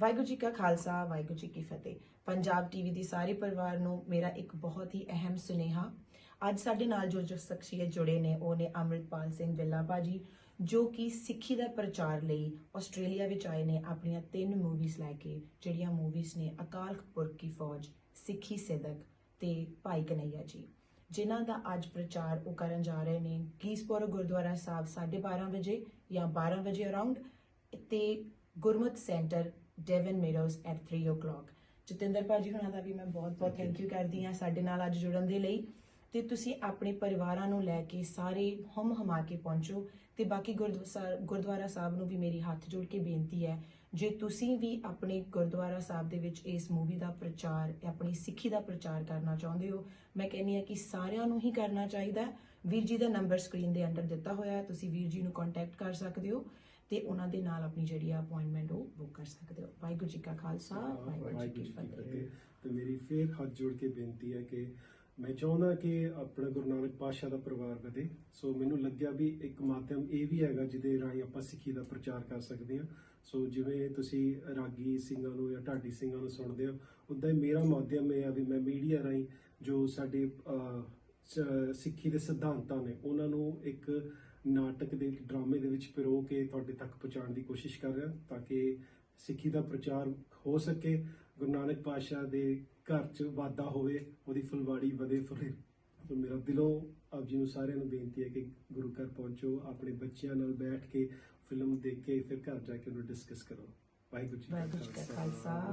ਵਾਹਿਗੁਰੂ ਜੀ ਕਾ ਖਾਲਸਾ, ਵਾਹਿਗੁਰੂ ਜੀ ਕੀ ਫਤਿਹ। ਪੰਜਾਬ ਟੀਵੀ ਦੇ ਸਾਰੇ ਪਰਿਵਾਰ ਨੂੰ ਮੇਰਾ ਇੱਕ ਬਹੁਤ ਹੀ ਅਹਿਮ ਸੁਨੇਹਾ। ਅੱਜ ਸਾਡੇ ਨਾਲ ਜੋ ਜੋ ਸ਼ਖਸੀਅਤ ਜੁੜੇ ਨੇ, ਉਹ ਨੇ ਅੰਮ੍ਰਿਤਪਾਲ ਸਿੰਘ ਵਿੱਲਾ ਭਾਜੀ ਜੋ ਕਿ ਸਿੱਖੀ ਦਾ ਪ੍ਰਚਾਰ ਲਈ ਆਸਟ੍ਰੇਲੀਆ ਵਿੱਚ ਆਏ ਨੇ, ਆਪਣੀਆਂ ਤਿੰਨ ਮੂਵੀਜ਼ ਲੈ ਕੇ, ਜਿਹੜੀਆਂ ਮੂਵੀਜ਼ ਨੇ ਅਕਾਲ ਪੁਰਖ ਕੀ ਫੌਜ, ਸਿੱਖੀ ਸਿਦਕ ਤੇ ਭਾਈ ਕਨਈਆ ਜੀ। ਜਿਨ੍ਹਾਂ ਦਾ ਅੱਜ ਪ੍ਰਚਾਰ ਉਹ ਕਰਨ ਜਾ ਰਹੇ ਨੇ ਕੀਸਪੁਰ ਗੁਰਦੁਆਰਾ ਸਾਹਿਬ 12:30 ਵਜੇ ਜਾਂ 12 ਵਜੇ ਅਰਾਊਂਡ ਤੇ Gurmat centre Devon Meadows at 3 o'clock. Jatinder bhaji ਹੁਣਾਂ ਦਾ ਵੀ ਮੈਂ ਬਹੁਤ-ਬਹੁਤ ਥੈਂਕ ਯੂ ਕਰਦੀ ਹਾਂ ਸਾਡੇ ਨਾਲ ਅੱਜ ਜੁੜਨ ਦੇ ਲਈ। ਤੇ ਤੁਸੀਂ ਆਪਣੇ ਪਰਿਵਾਰਾਂ ਨੂੰ ਲੈ ਕੇ ਸਾਰੇ ਹਮ ਹਮਾ ਕੇ ਪਹੁੰਚੋ ਤੇ ਬਾਕੀ ਗੁਰਦੁਆਰਾ ਸਾਹਿਬ ਨੂੰ ਵੀ ਮੇਰੀ ਹੱਥ ਜੋੜ ਕੇ ਬੇਨਤੀ ਹੈ ਜੇ ਤੁਸੀਂ ਵੀ ਆਪਣੇ ਗੁਰਦੁਆਰਾ ਸਾਹਿਬ ਦੇ ਵਿੱਚ ਇਸ ਮੂਵੀ ਦਾ ਪ੍ਰਚਾਰ ਆਪਣੀ ਸਿੱਖੀ ਦਾ ਪ੍ਰਚਾਰ ਕਰਨਾ ਚਾਹੁੰਦੇ ਹੋ ਮੈਂ ਕਹਿੰਨੀ ਆ ਕਿ ਸਾਰਿਆਂ ਨੂੰ ਹੀ ਕਰਨਾ ਚਾਹੀਦਾ। ਵੀਰ ਜੀ ਦਾ ਨੰਬਰ ਸਕਰੀਨ ਦੇ ਅੰਡਰ ਦਿੱਤਾ ਹੋਇਆ ਹੈ ਤੁਸੀਂ ਵੀਰ ਜੀ ਨੂੰ ਕੰਟੈਕਟ ਕਰ ਸਕਦੇ ਹੋ। ਤੇ ਉਹਨਾਂ ਦੇ ਨਾਲ ਆਪਣੀ ਜਿਹੜੀ ਆ ਅਪਾਇੰਟਮੈਂਟ ਉਹ ਬੁੱਕ ਕਰ ਸਕਦੇ ਹੋ। ਵਾਹਿਗੁਰੂ ਜੀ ਕਾ ਖਾਲਸਾ ਵਾਹਿਗੁਰੂ ਜੀ ਕੀ ਫਤਿਹ। ਤੇ ਮੇਰੀ ਫੇਰ ਹੱਥ ਜੋੜ ਕੇ ਬੇਨਤੀ ਹੈ ਕਿ ਮੈਂ ਚਾਹੁੰਦਾ ਕਿ ਆਪਣਾ ਗੁਰੂ ਨਾਨਕ ਪਾਤਸ਼ਾਹ ਦਾ ਪਰਿਵਾਰ ਵਧੇ। ਸੋ ਮੈਨੂੰ ਲੱਗਿਆ ਵੀ ਇੱਕ ਮਾਧਿਅਮ ਇਹ ਵੀ ਹੈਗਾ ਜਿਹਦੇ ਰਾਹੀਂ ਆਪਾਂ ਸਿੱਖੀ ਦਾ ਪ੍ਰਚਾਰ ਕਰ ਸਕਦੇ ਹਾਂ। ਸੋ ਜਿਵੇਂ ਤੁਸੀਂ ਰਾਗੀ ਸਿੰਘਾਂ ਨੂੰ ਜਾਂ ਢਾਡੀ ਸਿੰਘਾਂ ਨੂੰ ਸੁਣਦੇ ਹੋ ਉਦਾਂ ਹੀ ਮੇਰਾ ਮਾਧਿਅਮ ਇਹ ਆ ਵੀ ਮੈਂ ਮੀਡੀਆ ਰਾਹੀਂ ਜੋ ਸਾਡੇ ਸਿੱਖੀ ਦੇ ਸਿਧਾਂਤਾਂ ਨੇ ਉਹਨਾਂ ਨੂੰ ਇੱਕ ਨਾਟਕ ਦੇ ਡਰਾਮੇ ਦੇ ਵਿੱਚ ਪਿਰੋ ਕੇ ਤੁਹਾਡੇ ਤੱਕ ਪਹੁੰਚਾਉਣ ਦੀ ਕੋਸ਼ਿਸ਼ ਕਰ ਰਿਹਾ ਤਾਂ ਕਿ ਸਿੱਖੀ ਦਾ ਪ੍ਰਚਾਰ ਹੋ ਸਕੇ ਗੁਰੂ ਨਾਨਕ ਪਾਤਸ਼ਾਹ ਦੇ ਘਰ 'ਚ ਵਾਧਾ ਹੋਵੇ ਉਹਦੀ ਫੁਲਵਾੜੀ ਵਧੇ ਫੁੱਲੇ। ਸੋ ਮੇਰਾ ਦਿਲੋਂ ਆਪ ਜੀ ਨੂੰ ਸਾਰਿਆਂ ਨੂੰ ਬੇਨਤੀ ਹੈ ਕਿ ਗੁਰੂ ਘਰ ਪਹੁੰਚੋ ਆਪਣੇ ਬੱਚਿਆਂ ਨਾਲ ਬੈਠ ਕੇ ਫਿਲਮ ਦੇਖ ਕੇ ਫਿਰ ਘਰ ਜਾ ਕੇ ਉਹਨੂੰ ਡਿਸਕਸ ਕਰੋ। ਵਾਹਿਗੁਰੂ ਜੀ ਕਾ ਖਾਲਸਾ।